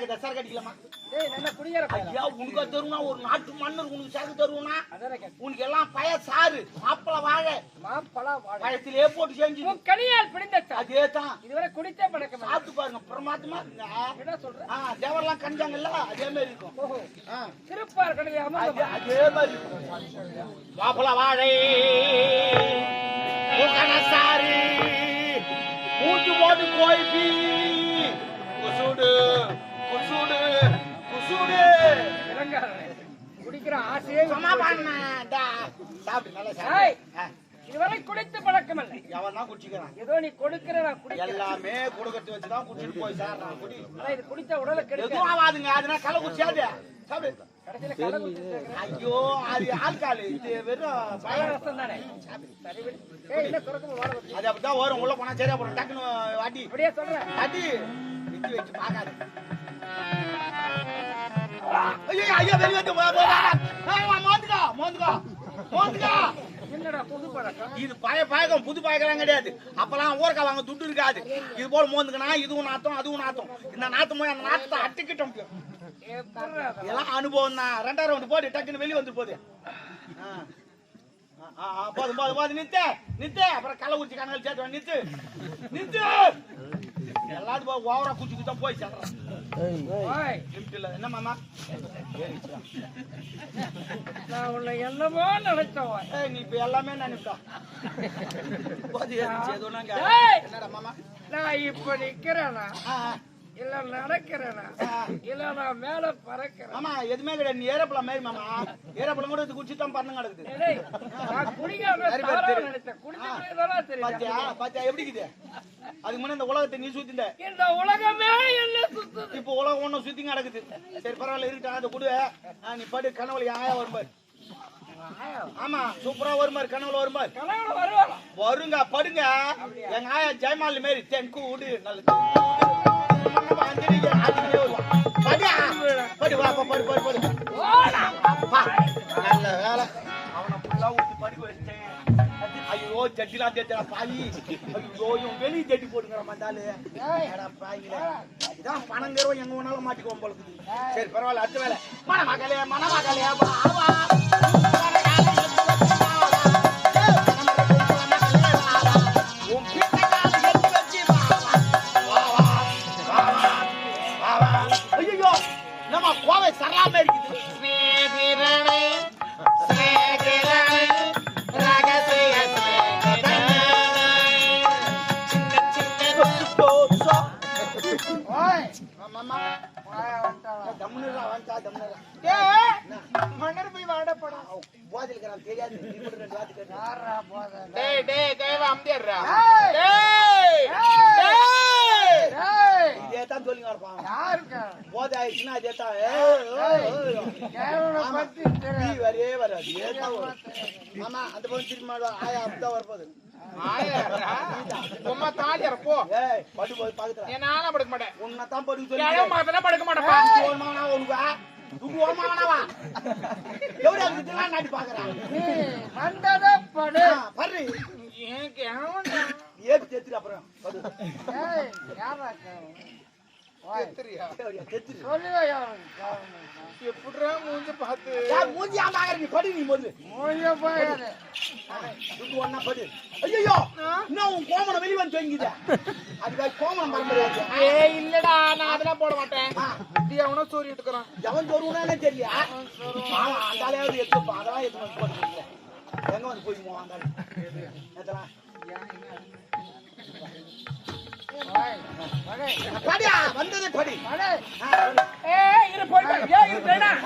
டயர்டாக தசரா கட்டிக்கலாமா? ஏய் நல்ல பையன் ஐயா உனக்கு அது தருவனா ஒரு நாட்டு மன்னர் உனக்கு அதானே கேட்டேன். உனக்கு எல்லாம் பய சாறு மாப்பிள வாழை. மாப்பழா வாழை. பழத்திலே போட்டு செஞ்சு. உன் கனியால் பிடிந்த சார் அதே தான் இதுவரை குடித்தே பழக்கம். சாப்பிட்டு பாருங்க இருக்குங்க. என்ன சொல்ற? ஆ தேவரெல்லாம் கண்டாங்கல்ல அதே மாதிரி இருக்கும். திருப்பார் அதே மாதிரி இருக்கும். மாப்பிள வாழை சாறு மூச்சு போட்டு கோய்பி குசுடு குசுடு குசுடு இளங்காரனே, குடிக்கிற ஆசையே இதுவரை குடித்து பழக்கம் இல்லை எவன் தான் குடிச்சுக்கிறான்? ஏதோ நீ கொடுக்கிற நான் குடிக்கிறேன். எல்லாமே கொடுக்கறது குடிச்சிட்டு போய் சேர்றான் குடி. ஆனா இது குடித்த உடலை கெடுக்க. எதுவும் ஆகாதுங்க அதனால கள்ள குடிச்சாது சாப்பிடு. கடைசியில கலை குடிச்சு ஐயோ அது ஆள்காலு. இது வெறும் பயம் ரசம் தானே? சரி ஏய் வச்சு அது அப்படிதான் வரும். உள்ள போனா சரியா போடும். டக்குன்னு வாட்டி. அப்படியே சொல்றேன். அடி விட்டு வச்சு பார்க்காது. ஐயோ ஐயோ வெளிய வந்து. ஏய், வா, மோந்துக்கோ மோந்துக்கோ மோந்துக்கோ. என்னடா புது பழக்கம்? இது பழைய பழக்கம் புது பழக்கம் கிடையாது. அப்பெல்லாம் ஊரக்கா வாங்க துட்டு இருக்காது. இது போல மோந்துக்கனா இதுவும் நாத்தம் அதுவும் நாத்தம். இந்த நாத்தம் போய் அந்த நாத்தத்தை அட்டிக்கிட்டோம்? இதெல்லாம் அனுபவம் தான். ரெண்டாயிரம் ரவுண்டு போட்டு டக்குன்னு வெளியே வந்து போகுது ஆ, போதும் போதும் போதும் நித்து நித்து. அப்புறம் கள்ள குச்சி கணக்கில் சேர்த்து நித்து. நித்து. எல்லாத்துக்கும் போய் ஓவரா குச்சி தான் போய் சேர்றான். என்ன மாமா நான் உன்னை என்னமோ. ஏய் நீ இப்ப எல்லாமே நினைப்பா என்னடா மாமா நான் இப்ப நிக்கிறேனா ஆ, ஆ. இல்ல நடக்கிறேனா? இல்ல நான் மேல பறக்கிறேன். மாமா எதுவுமே கிடையாது. நீ ஏறப்பலாம் மாதிரி மாமா. ஏறப்பலம் கூட குச்சி தான் பண்ண கிடக்குது. நான் குடிக்காம. நினைச்சேன். குடிச்ச பாத்தியா? பாத்தியா? எப்படி இருக்குது? அதுக்கு முன்ன இந்த உலகத்தை நீ சுத்திந்த இந்த உலகமே என்ன சுத்துது? இப்போ உலகம் ஒண்ணும் சுத்தி நடக்குது சரி பரவாயில்ல இருக்கட்டும் அதை கொடு. நீ படு கனவுல ஆயா வரும்பாரு ஆமா சூப்பரா வரும்பாரு கனவுல வரும்பாரு கனவுல வருவாளா? வருங்க படுங்க. எங்க ஆயா ஜெயமாலி மாரி தென் கூடு நல்லது ஐயோ ஜட்டிலாம் தேத்தா பாவி ஐயோ இவன் வெளியே ஜட்டி போட்டுக்கிற மாட்டாளு ஏடா பாவிங்களே இதான் பணங்கிறவன் எங்க வேணாலும் மாட்டிக்குவோம் போல சரி பரவாயில்ல அடுத்த வேலை. மணமகளே மணமகளே வா வா. மாமா அந்த பக்கம் திரும்பி மாடுவா ஆயா அப்படிதான் வரப்போகுது. நானா படுக்க மாட்டேன். உன்னை தான் படுக்க பர்றி. ஏன் அப்புறம் இல்லடா நான் அதெல்லாம் போட மாட்டேன். அவனோ சோரி எடுத்துக்கறான் எவன் வருவானே தெரியல. அந்த ஆளையாவது எடுத்துப்பா அதெல்லாம் எடுத்து போட்டு எங்க வந்து போய் அந்த படியா வந்ததே படி. ஏய் இரு போயிட்டு ஏய் இரு ஏய்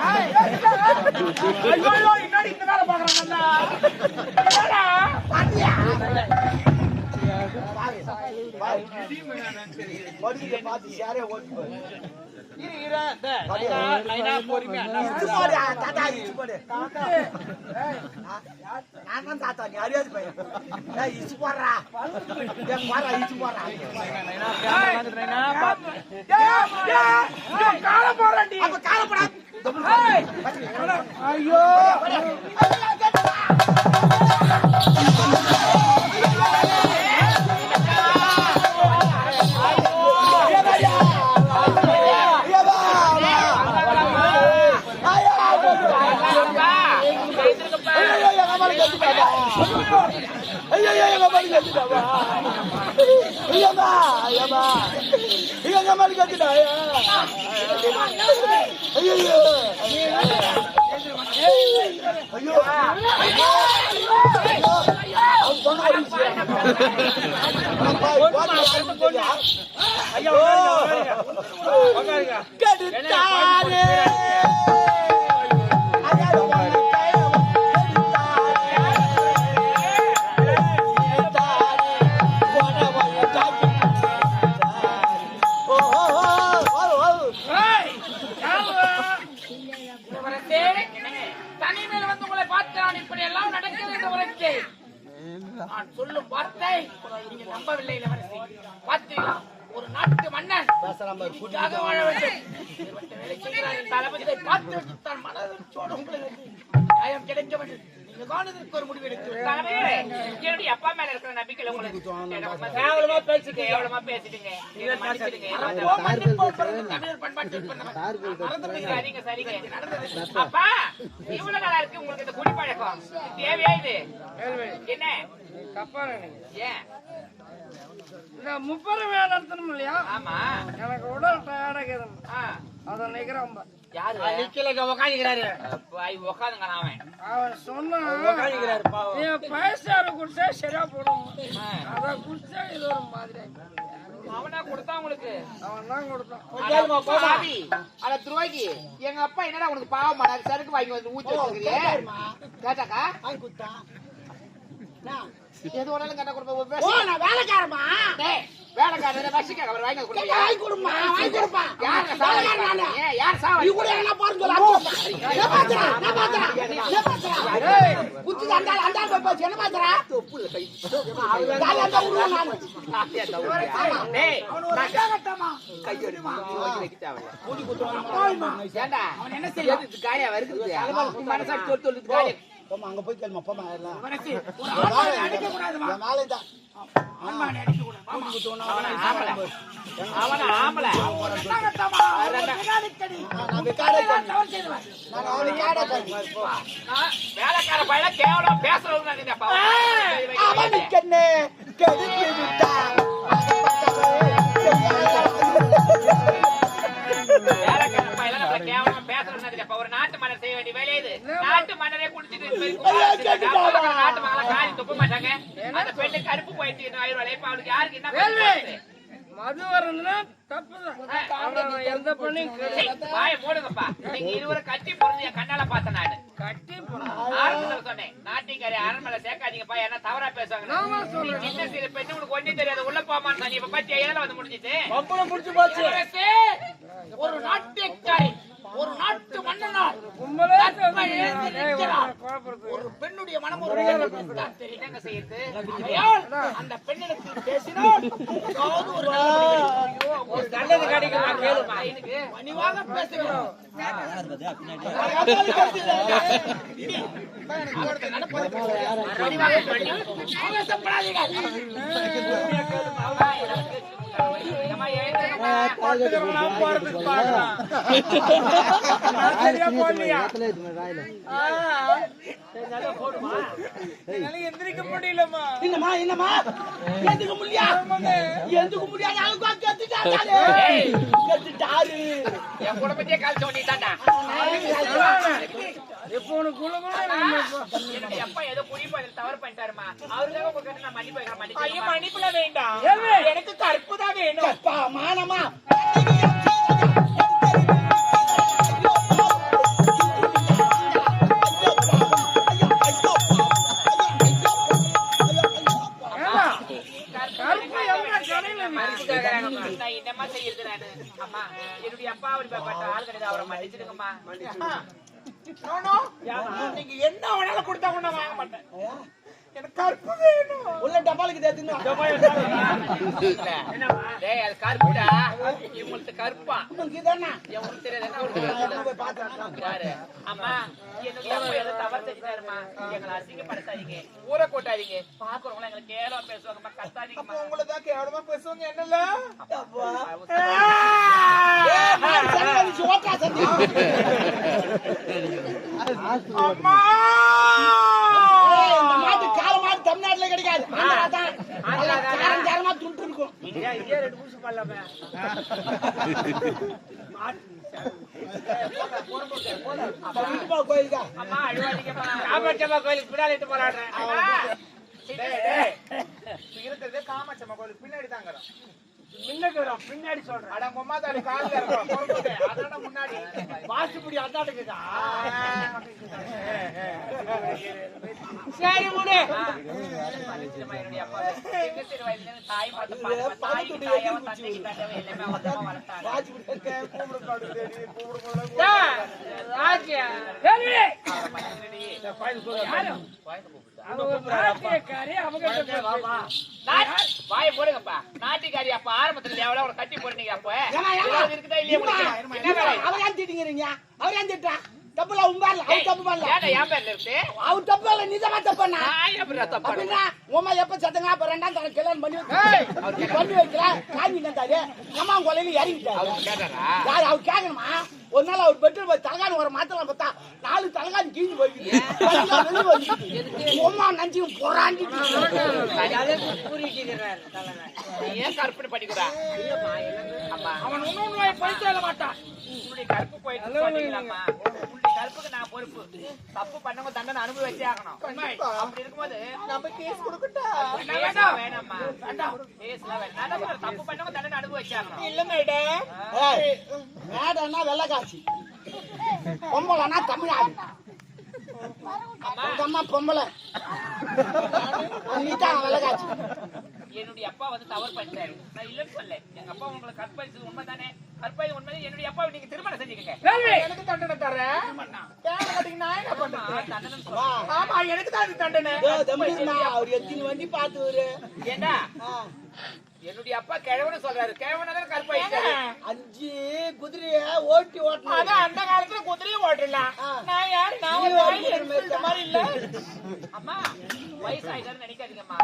ஐயோ இன்னடி இந்த வேலை பாக்குறாங்க இச்சு போடு. ஏய் ஆ, நான் தாத்தா, நீ அறியாத பையன். இச்சு போடுறா. ஏய், போடுறா, இச்சு போடுறா. கால போறேன்டி அப்ப காலப்படா ஏய், ஐயோ ஐயா உட்காருங்க, நம்பவில்லை இளவரசி. பார்த்தீங்களா ஒரு நாட்டு மன்னன் இதுக்காக வாழ வேண்டும். தளபதியை பார்த்து விட்டு தான் மனதோடு உங்களுக்கு நியாயம் கிடைக்க வேண்டும் நீங்க காணுதற்கு ஒரு முடிவு எடுத்து அப்பா மேல இருக்கிற நம்பிக்கையில உங்களுக்கு கேவலமா பேசிட்டீங்க. கேவலமா பேசிட்டீங்க. தமிழர் பண்பாட்டு பண்ண சரிங்க சரிங்க. அப்பா இவ்வளவு நாளா இருக்கு உங்களுக்கு இந்த குடிப்பழக்கம். தேவையா இது? என்ன. ஏன்? முப்பது வேலை நடத்தணும் இல்லையா? ஆமா. எனக்கு உடல் டயர்டா இருக்குது ஆ. அதை நிக்கிறேன் யாரு? நிக்கலைங்க, உட்காந்துக்கிறாரு. பாய் உக்காந்துங்க அவன். அவன் சொன்னான் உட்காந்துக்கிறாரு, பாவம். நீ பயசாரு குடிச்சா சரியா போடும் ஆ. அத குடிச்சா இது ஒரு மாதிரி. அவனா கொடுத்தா உங்களுக்கு? அவன் தான் கொடுத்தான். அட பாவி. அட துரோகி எங்க அப்பா என்னடா உனக்கு பாவம் பண்ணாரு? சரக்கு வாங்கி வந்து ஊத்தி வச்சிருக்கிறியே? கேட்டாக்கா? எது வேணாலும் கேட்டா கொடுப்பேன் வேலைக்காரமா டேய், வேலைக்காரரை வசிக்க அவர் வாங்கி கொடுப்பீங்க. வாங்கி கொடுமா வாங்கி கொடுப்பா யாருங்க சாவ வேலைக்காரன் நானு. ஏன், யார் சாவ நீ கூட என்ன பாருங்க சொல்லு. என்ன பாத்துறா? பாத்துறா? பாத்துறா? போய் போச்சு. பாத்துறா? நானு. டேய். ஏண்டா, தொட்டு தொட்டு போம்மா, அங்க போய் கேளுமா, போம்மா, எல்லாம். அவனுக்கு என்ன? கெடுத்து விட்டான். ஒரு நாட்டு மன்னர் செய்ய வேண்டிய வேலை இது. நாட்டு மன்னரே குடிச்சிட்டு நாட்டு மக்களை காரி துப்ப மாட்டாங்க. அந்த பெண்ணு கருப்பு போயிட்டு ஆயிரம் ரூபாய். இப்ப அவளுக்கு யாருக்கு என்ன? மது வரதுன்னா தப்புதான் ஆனா நான் எந்த பண்ணியும் ஏய், வாயை மூடுங்கப்பா. நீங்க இருவரும் கட்டி பொருந்து என் கண்ணால பார்த்தேன் நானு. கட்டி ஆரம்பத்துல சொன்னேன் நாட்டிக்காரி அரண்மனை சேர்க்காதீங்கப்பா என்ன தவறா பேசுவாங்க சின்ன சிறு பெண்ணு உனக்கு ஒண்ணு தெரியாது உள்ள போமான்னு நீ இப்ப பத்தி ஏழை வந்து முடிஞ்சிட்டு ஒரு நாட்டியக்காரி ஒரு நாட்டு மன்னனால். ஒரு பெண்ணுடைய மனம் செய்யுது? அந்த பெண்ணிடத்தில் பேசினால் ஏதாவது ஒரு ஒரு நல்லது கிடைக்குமா. கேளுமா. எனக்கு பணிவாக பேசுகிறோம். பணிவாக பண்ணி ஆவேசப்படாதீர்கள். எந்திரிக்க முடியலமா என்னம்மா? என்னம்மா எதுக்கு முடியா எதுக்கு முடியாது அழுக்கா கத்துட்டாரு கத்துட்டாரு என் குடும்பத்தையே கால் சொல்லிட்டாண்டா இப்போ உனக்கு குளு குளுன்னு இருக்குமா இப்போ? என்னுடைய அப்பா ஏதோ குடிப்பதில் தவறு பண்ணிட்டாருமா அவருக்காக உங்களுக்கு நான் மன்னிப்பு மன்னிச்சு மன்னிப்புல வேண்டாம்? எனக்கு கற்பு தான் வேணும் மானமா போய் பார்த்தேன் யாரு அம்மா ஏதோ தவறு செஞ்சுட்டாருமா எங்களை அசிங்கப்படுத்தாதீங்க. ஊரை கொட்டாதீங்க. பாக்குறவங்க எங்களை கேவலமா பேசுவாங்கம்மா. கத்தாதீங்கம்மா. உங்களை தான் கேவலமா பேசுவாங்க என்னல. அம்மா! மாட்டு தமிழ்நாட்டுல கிடைக்காது. துண்டு இருக்கும் கோயிலுக்கா? அம்மா கோயிலுக்கு பின்னாடி போராடுறேன். இருக்கிறது காமாட்சம்மா கோயிலுக்கு பின்னாடி பின்னாடி சொல்றேன் அட உங்க அம்மா தாடி காலில் இருக்கும் பொறுப்புட்டு. அதான முன்னாடி. வாசுபடி அந்தாட்டுக்குதா சரி தாய் பார்த்து வாய போடுங்கப்பா நாட்டுக்காரி அப்ப ஆரம்பத்துல எவ்வளவு ஒரு கட்டி போடுறீங்க அப்ப? இருக்குதா இல்லையா உங்களுக்கு? என்ன வேலை? அவர் ஏன் திட்டிங்கிறீங்க? அவர் ஏன் திட்டா தப்புல உம்பார்ல அவர் தப்பு பண்ணல ஏன்டா என் பேர்ல இருக்கு? தப்பு இல்ல நீ தான் தப்பு பண்ணா நான் எப்படிடா தப்பு பண்ணேன்? அப்படின்னா உமா எப்ப சத்தங்க அப்ப ரெண்டாம் தரம் கல்யாணம் பண்ணி வைக்க பண்ணி வைக்கல காஞ்சி நந்தாரு அம்மா கொலையில இறங்கிட்டாரு. அவர் கேட்டாரா? யார் அவர் கேட்கணுமா ஒரு நாள் அவர் பெட்ரோல் போய் தலகாணி ஒரு மாத்தலாம் பார்த்தா நாலு தலகாணி கீழ் போயிருக்கு உமா நஞ்சு பொறாண்டி ஏன் கற்பனை பண்ணிக்கிறா அம்மா அவன் ஒண்ணு போய் சொல்ல மாட்டான் உன்னுடைய கருப்பு போயிட்டு சொன்னீங்களாம்மா உன்னுடைய கருப்புக்கு நான் பொறுப்பு. தப்பு பண்ணவங்க தண்டனை அனுபவிச்சே ஆகணும். அப்படி இருக்கும்போது நம்ம கேஸ் கொடுக்கட்டா? கேஸ்லாம் வேணாம்மா. கேஸ்லாம் தப்பு பண்ணவங்க தண்டனை அனுபவிச்சே ஆகணும். இல்ல மேடம் மேடம்னா வெள்ளக்காட்சி. பொம்பளைனா தமிழ்நாடு. உங்க அம்மா பொம்பளை. தான் வெள்ளக்காட்சி. என்னுடைய அப்பா வந்து தவறு பண்ணிட்டாரு. நான் இல்லைன்னு சொல்ல எங்க அப்பா உங்களை கற்பழிச்சது உண்மைதானே? கற்பழிச்சது உண்மை என்னுடைய அப்பாவை நீங்க திருமணம் செஞ்சுக்கங்க. எனக்கு தண்டனை தரேன் என்ன ஆமா, எனக்கு தான் தண்டனை. அவர் எத்தனை வண்டி பார்த்து ஏண்டா? என்னுடைய அப்பா கிழவனு சொல்றாரு. கிழவனதான் கற்பழிச்சாரு. அஞ்சு குதிரைய ஓட்டி ஓட்டணும். அதான் அந்த காலத்துல குதிரையும் ஓட்டலாம். நான் யாரு? நான் மாதிரி இல்ல. அம்மா வயசாயிட்டாருன்னு நினைக்காதீங்கம்மா.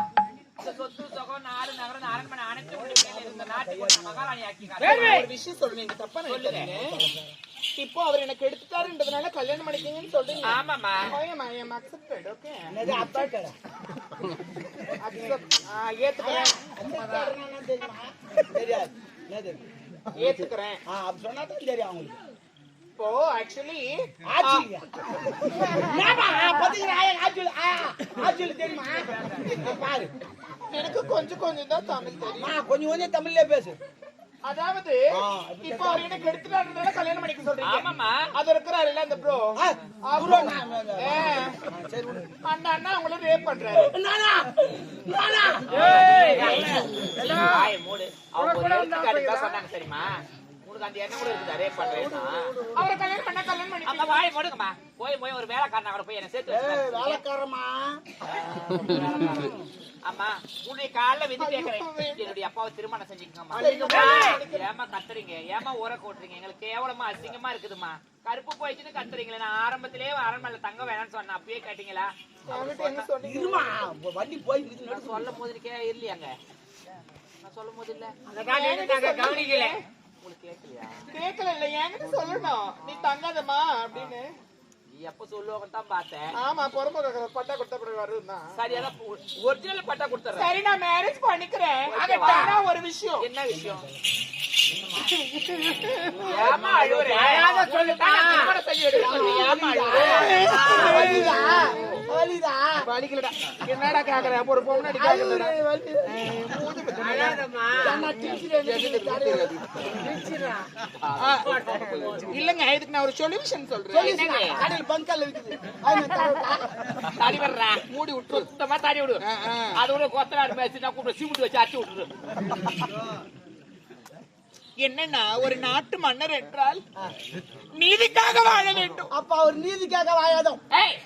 இந்த சொத்து சுகம் நாடு நகரம் அரண்மனை அனைத்து உள்ள இருந்த நாட்டுக்கு ஒரு மகாராணி ஆக்கி ஒரு விஷயம் சொல்றேன் நீங்க தப்பா நினைக்காதீங்க இப்போ அவர் எனக்கு எடுத்துட்டாருன்றதுனால கல்யாணம் பண்ணிக்கீங்கன்னு சொல்றீங்க. ஆமாமா அக்செப்டட் ஓகே என்னது ஏத்துக்கிறேன். தெரியுமா? தெரியாது. என்னது? ஏத்துக்கிறேன். ஆ அப்படி சொன்னா தான் தெரியும் அவங்களுக்கு. இப்போ ஆக்சுவலி ஆச்சிலியா தெரியுமா? பாரு. எனக்கு கொஞ்சம் கொஞ்சம் தான் தமிழ் தெரியும் அம்மா கொஞ்சம் கொஞ்சம் தமிழ்ல பேசு அதாவது இப்போ அவர் எனக்கு எடுத்துட்டாருன்றதால கல்யாணம் பண்ணிக்க சொல்றீங்க ஆமாமா அது இருக்கிறாருல்ல அந்த ப்ரோ விடு. அந்த அண்ணா உங்களை ரேப் பண்றாரு நானா நானா வாய மூடு அவங்க சொன்னாங்க சரிம்மா அந்த எண்ணம் கூட இருக்குது அரே பண்றேன்னா அவரை கல்யாணம் பண்ண கல்யாணம் பண்ணி அம்மா வாய மூடுங்கம்மா. போய் போய் ஒரு வேலைக்காரன் கூட போய் என்ன சேர்த்து. வேலைக்காரமா அம்மா விதி கேக்குறேன் என்னுடைய அப்பாவை திருமணம் செஞ்சுக்கோங்கம்மா. ஏமா கத்துறீங்க? ஏமா ஊற கூட்டுறீங்க? எங்களுக்கு கேவலமா அசிங்கமா இருக்குதுமா கருப்பு போயிடுச்சுன்னு கத்துறீங்களே. நான் ஆரம்பத்திலேயே அரண்மனையில தங்க வேணாம்னு சொன்னேன். அப்பயே கேட்டீங்களா? வண்டி போய் சொல்லும் போது இல்லையாங்க. நான் சொல்லும் போது இல்ல கவனிக்கல? கேட்கல இல்ல என்கிட்ட சொல்லணும். நீ தங்காதமா அப்படின்னு. எப்ப சொல்லுவாங்கன்னு தான் பார்த்தேன். ஆமா பொறுப்பு பட்டா கொடுத்த பிறகு வருதுதான் சரி அதான் ஒரிஜினல் பட்டா கொடுத்துறேன். சரி நான் மேரேஜ் பண்ணிக்கிறேன். ஒரு விஷயம். என்ன விஷயம்? ஏமா என்னடா கேக்குற? ஒரு பொண்ணு. இல்லங்க இதுக்கு நான் ஒரு சொல்யூஷன் சொல்றேன். நான் தரட்டா? தாடி வர்றா. மூடி விட்டு சுத்தமா தாடி விடு. அது ஒரு கொத்தனார் பேசி நான் கூப்பிட்டு சிமெண்ட் வச்சு அடிச்சு விட்டுரு. என்னன்னா ஒரு நாட்டு மன்னர் என்றால் நீதிக்காக வாழ வேண்டும். அப்ப அவர் நீதிக்காக வாயாதம் ஏய்!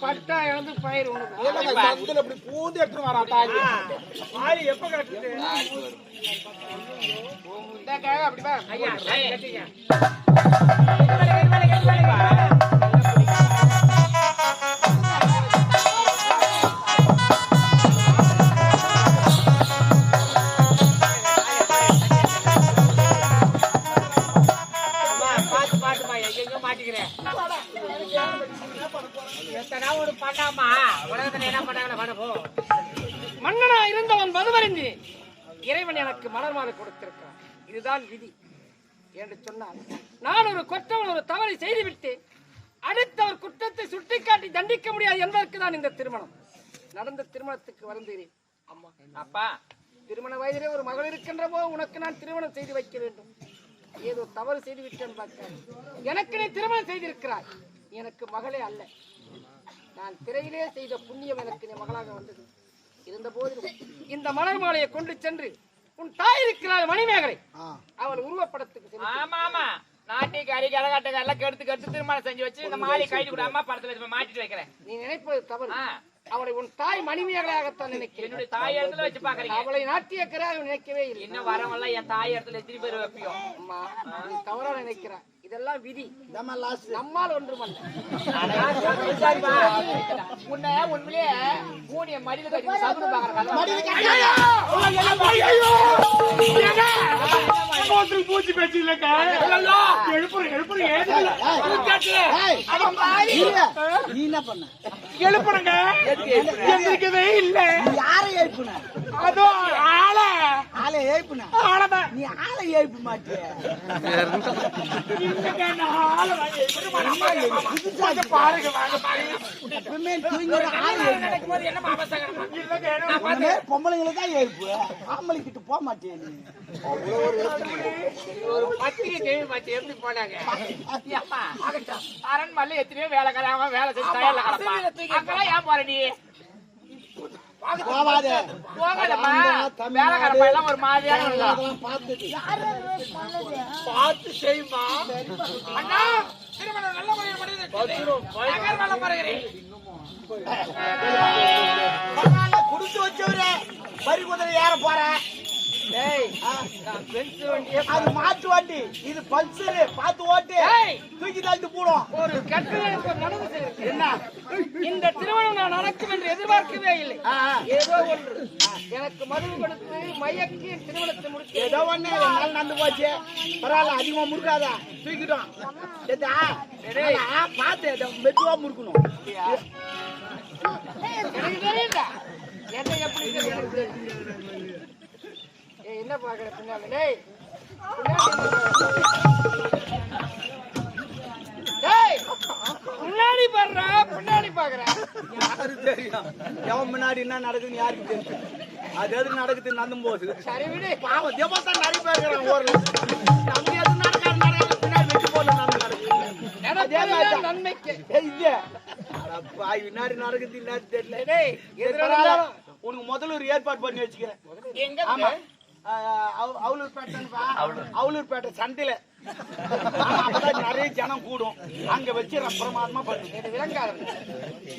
பட்டா இழந்து பயிர் சத்துல இப்படி பூந்து எடுத்துட்டு வரான் தாலி தாலி எப்ப கட்டுது அப்படி பா ஐயா கட்டிங்க மாட்டிக்கிறேன். எத்தனை ஒரு பண்ணாமா உலகத்துல என்ன பண்ணாங்களோ மன்னனா இருந்தவன் மதுவருந்தி இறைவன் எனக்கு மலர் மாலை கொடுத்திருக்கான் இதுதான் விதி என்று சொன்னால் நான் ஒரு குற்றவன் ஒரு தவறை செய்துவிட்டு அடுத்தவர் குற்றத்தை சுட்டிக்காட்டி தண்டிக்க முடியாது என்பதற்கு தான் இந்த திருமணம். நடந்த திருமணத்துக்கு வருந்துகிறேன் அம்மா அப்பா திருமண வயதிலே ஒரு மகள் இருக்கின்ற போது உனக்கு நான் திருமணம் செய்து வைக்க வேண்டும். ஏதோ தவறு செய்து விட்டேன் பார்க்க. எனக்கு நீ திருமணம் செய்திருக்கிறாய். எனக்கு மகளே அல்ல. நான் திரையிலே செய்த புண்ணியம் எனக்கு நீ மகளாக வந்தது. இருந்த போதிலும் இந்த மலர் மாலையை கொண்டு சென்று உன் தாய் இருக்கிறாள் மணிமேகலை. அவள் உருவப்படத்துக்கு ஆமா ஆமா. நாட்டிக்காரி கரகாட்டக்காரி எல்லாம் கெடுத்து கெடுத்து திருமணம் செஞ்சு வச்சு இந்த மாலை கைது கூட அம்மா படத்துல மாட்டிட்டு வைக்கிறேன். நீ நினைப்பது தவறு. அவளை உன் தாய் மணிமேகலையாகத்தான் நினைக்கிறேன். என்னுடைய தாய் இடத்துல வச்சு பாக்குறீங்க அவளை நாட்டியக்கரையாக நினைக்கவே இல்லை. இன்னும் வரவெல்லாம் என் தாய் இடத்துல எத்தனை பேர் வைப்பியும் அம்மா நீ தவறா நினைக்கிறாய் இதெல்லாம் விதி. இதாம்மா last. நம்மால் ஒன்றுமல்ல. சரிப்பா. உன்னை உண்மையிலேயே மூடிய மடியில கட்டி மடியில கட்டி- பூச்சி பேச்சு இல்லக்கா. எழுப்புறேன் எழுப்புறேன் ஏது ஏய், இல்ல. நீ என்ன? பண்ண? எழுப்புறங்க. எந்திரிக்கவே இல்ல. யாரை எழுப்புன? அதோ ஆள. ஆளை எழுப்புன ஆளதான் நீ ஆளை எழுப்ப மாட்டிய. ஆள வாங்கி பாருங்க வாங்க பாருங்க. பொம்பளைங்களுக்கு தான் எழுப்பு ஆம்பளை கிட்ட போக ஆகட்டும். அரண்மனையில எத்தனையோ வேலைக்காரன் வேலை செஞ்சு ஏன் போற நீ? போவாத போகாதம்மா. வேலைக்கார பையன் ஒரு மாதிரியான பார்த்து செய்யுமா? அண்ணா திருமணம் நல்ல முறையில் குடுத்து வச்சவரே வரி குதிரை ஏற போற. அது மாட்டு வண்டி. இது பல்சரு. பார்த்து ஓட்டு. ஏய்! தூக்கி தள்ளிட்டு போடும் ஒரு செய்திருக்கிறேன். என்ன? இந்த திருமணம் நான் நடக்கும் என்று எதிர்பார்க்கவே இல்லை. ஏதோ ஒன்று. எனக்கு மது கொடுத்து மயக்கி திருமணத்தை முடித்து ஏதோ ஒண்ணு. ஒரு நாள் நடந்து போச்சு. பரவாயில்ல அதிகமா முறுக்காதா. தூக்கிட்டோம். பார்த்து மெதுவா முறுக்கணும். எனக்கு தெரியல என்ன எப்படி இருக்கு எனக்கு தெரியும். ஏய் என்ன பாக்குற பின்னால டேய் முன்னாடி பாடுறா பின்னாடி பாக்குறேன் யாருக்கு தெரியும்? எவன் முன்னாடி என்ன நடக்குதுன்னு யாருக்கு தெரியும்? அது எது நடக்குது நடந்தும் போகுது சரி விடு. பாவம் தேவத்தான் நிறைய பேர் இருக்கிறான் ஊர்ல நமக்கு எது நடக்காது நடக்காது? பின்னாடி வெட்டி போல நடந்து நடக்குது. நன்மைக்கு? பாய், நடக்குது இல்லாது தெரியல. டேய். உனக்கு முதல்ல ஒரு ஏற்பாடு பண்ணி வச்சுக்கிறேன். ஆமா. அவலூர்பேட்டை அப்பதான் நிறைய ஜனம் கூடும். அங்க வச்சு பிரமாதமா.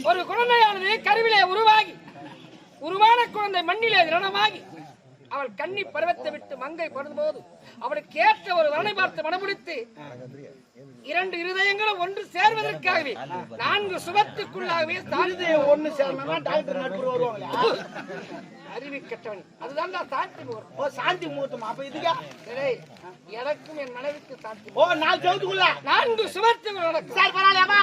ஒரு குழந்தையானது கருவிலே உருவாகி உருவான குழந்தை மண்ணிலே திரணமாகி அவள் கன்னி பருவத்தை விட்டு மங்கை படும்போது அவளுக்கு ஏற்ற ஒரு வரனை பார்த்து மனமுடித்து இரண்டு இருதயங்களும் ஒன்று சேர்வதற்காகவே நான்கு சுபத்துக்குள்ளாகவே சாந்தி ஒண்ணு சேரணும்னா டாக்டர் நடுப்புற வருவாங்களா அறிவி கட்டவன். அதுதான் சாந்தி முகூர்த்தம். ஓ சாந்தி முகூர்த்தம்? அப்ப இதுக்கா? எனக்கும் என் மனைவிக்கு சாட்சி ஓ நாலு செவத்துக்குள்ள நான்கு நடக்கும். சார் பரவாயில்லையாமா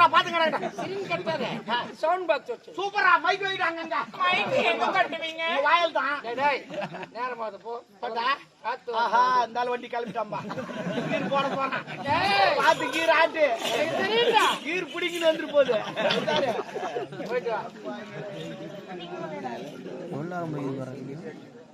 விடா பாத்துக்கிறேன் சிரிங் கட்டாத. சவுண்ட் பாக்ஸ் வச்சு. சூப்பரா மைக் வைடா அங்கங்க மைக்கு எங்க கட்டுவீங்க? உங்க வாயில் தான். டேய், டேய். நேரமாவது போ. ஆஹா இந்த வண்டி கிளம்பிட்டாம்பா கீர் போட போனா டேய், பாத்து கீர் ஆட்டு. எனக்கு தெரியும்டா. கீர் பிடிக்குன்னு வந்துரு போகுது. போயிட்டு வா?